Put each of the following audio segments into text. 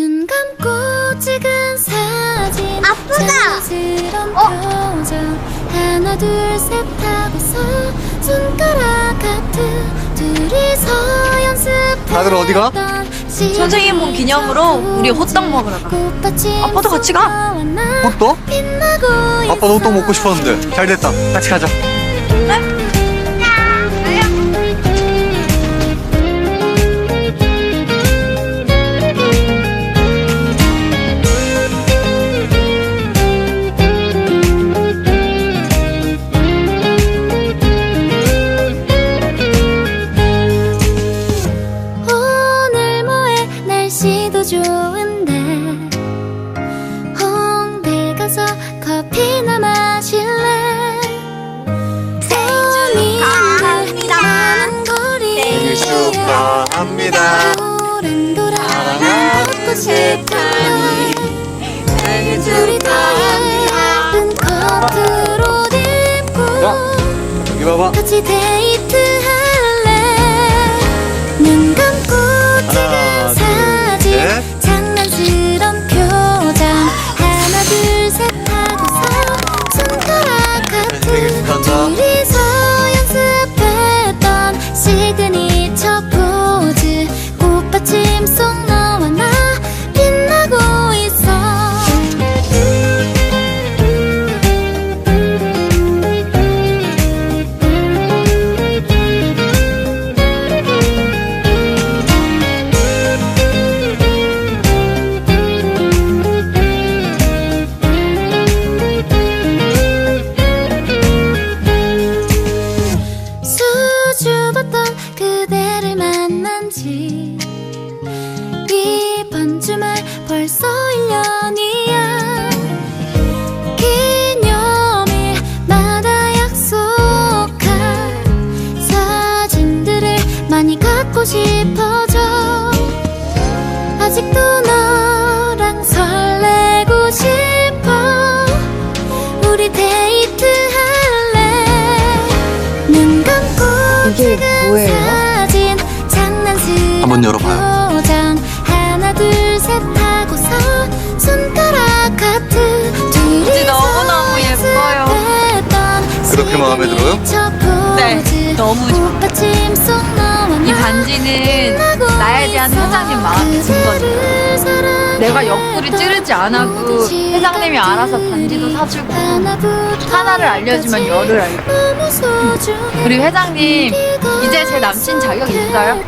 눈 감고 찍은 사진 아프다. 어? 표정 하나 둘셋 하고서 손가락 하트 둘이서 다들 어디 가? 선생님 본 기념으로 우리 호떡 먹으러 가. 아빠도 같이 가. 호떡? 아빠도 호떡 먹고 싶었는데 잘 됐다 같이 가자 오 날씨도 좋은데 홍대 가서 커피나 마실래? 생일 축하합니다. 생일 축하합니다. 걷고 싶어 우리 다 예쁜 커트로 입고 같이 데이 많이 갖고 싶어져 아직도 너랑 설레고 싶어 우리 데이트 할래 눈 감고 이게 찍은 뭐예요? 사진 장난스러운 한번 열어봐요. 표정 하나 둘 셋 하고서 손가락 하트 둘이서 너무너무 예뻐요. 그렇게 마음에 들어요? 네, 너무 좋아. 속 이나 반지는 나에 대한 회장님 마음이 든 거죠. 내가 옆구리 찌르지 안 하고 회장님이 알아서 반지도 사주고 하나를 알려주면 열을 알고 우리 회장님 이제 제 남친 자격 있어요?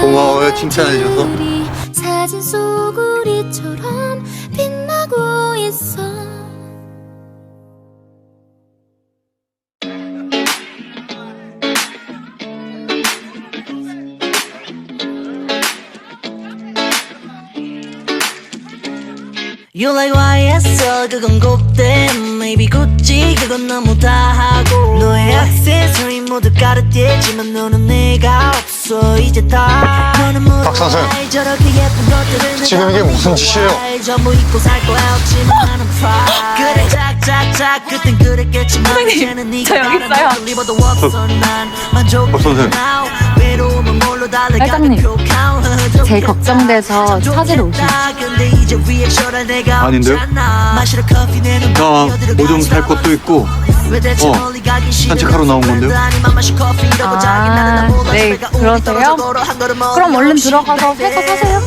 고마워요, 칭찬해줘서. 사진 속 우리처럼 빛나고 있어 You like YSL 그건 곱대 Maybe 구찌 그건 너무 다하고. 너의 액세서리 모두 까르띠에지만 너는 내가 없어. 이제 다 너는 모두 박 선생, 날 저렇게 예쁜 것들을 지금 이게 무슨 짓이에요? 알, 전부 잊고 살 거야 없지만 나는 pride 그래 짝짝짝 그땐 그랬겠지만 선생님, 저 여기 있어요. 박 선생. now. 외로움은 뭘로 달래가 회장님, 제일 걱정돼서 찾으러 오신 아닌데요? 나뭐좀살 것도 있고 어, 산책하러 나온 건데요? 아, 네, 그러세요? 그럼 얼른 들어가서 새거 사세요.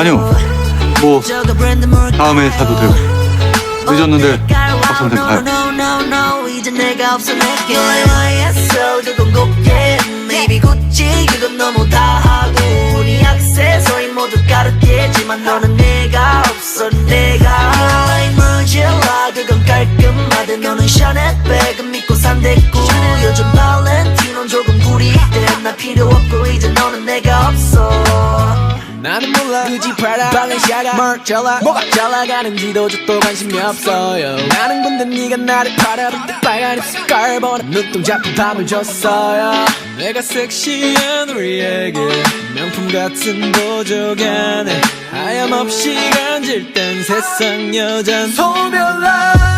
아니요 뭐 다음에 사도 돼요 늦었는데 박 선생 가요 YSL 그건 너무 다 하고 네 액세서리 모두 까르띠에지만 너는 굳이 프라다 발렌시아가 마르젤라 뭐가 잘 나가는지도 저도 관심이 없어요. 나는 근데 네가 나를 바라볼 때 빨간 입술 깔보나 눈동자 밤을 줬어요. 내가 섹시한 우리에게 명품 같은 보조 안에 하염없이 간질 땐 세상 여잔 아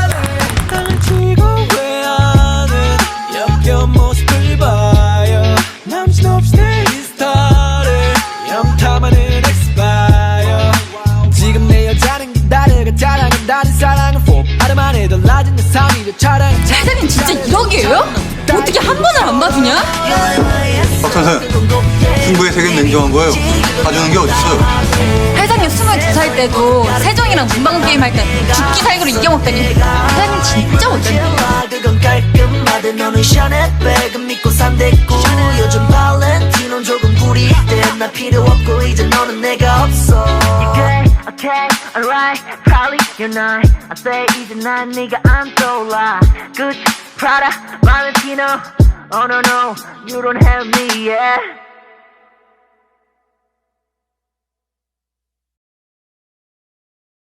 회장님 진짜 1억이에요? 어떻게 한 번을 안 봐주냐? 박 선생 승부의 세계는 냉정한 거예요 봐주는 게 어딨어요 회장님 22살 때도 세정이랑 문방구 게임 할 때 죽기 살기로 이겨먹더니 회장님 진짜 없어 Okay, okay, alright Probably you're not I say 이제 난 네가 안 떠올라 Gucci, Prada, Valentino Oh no no, you don't have me, yeah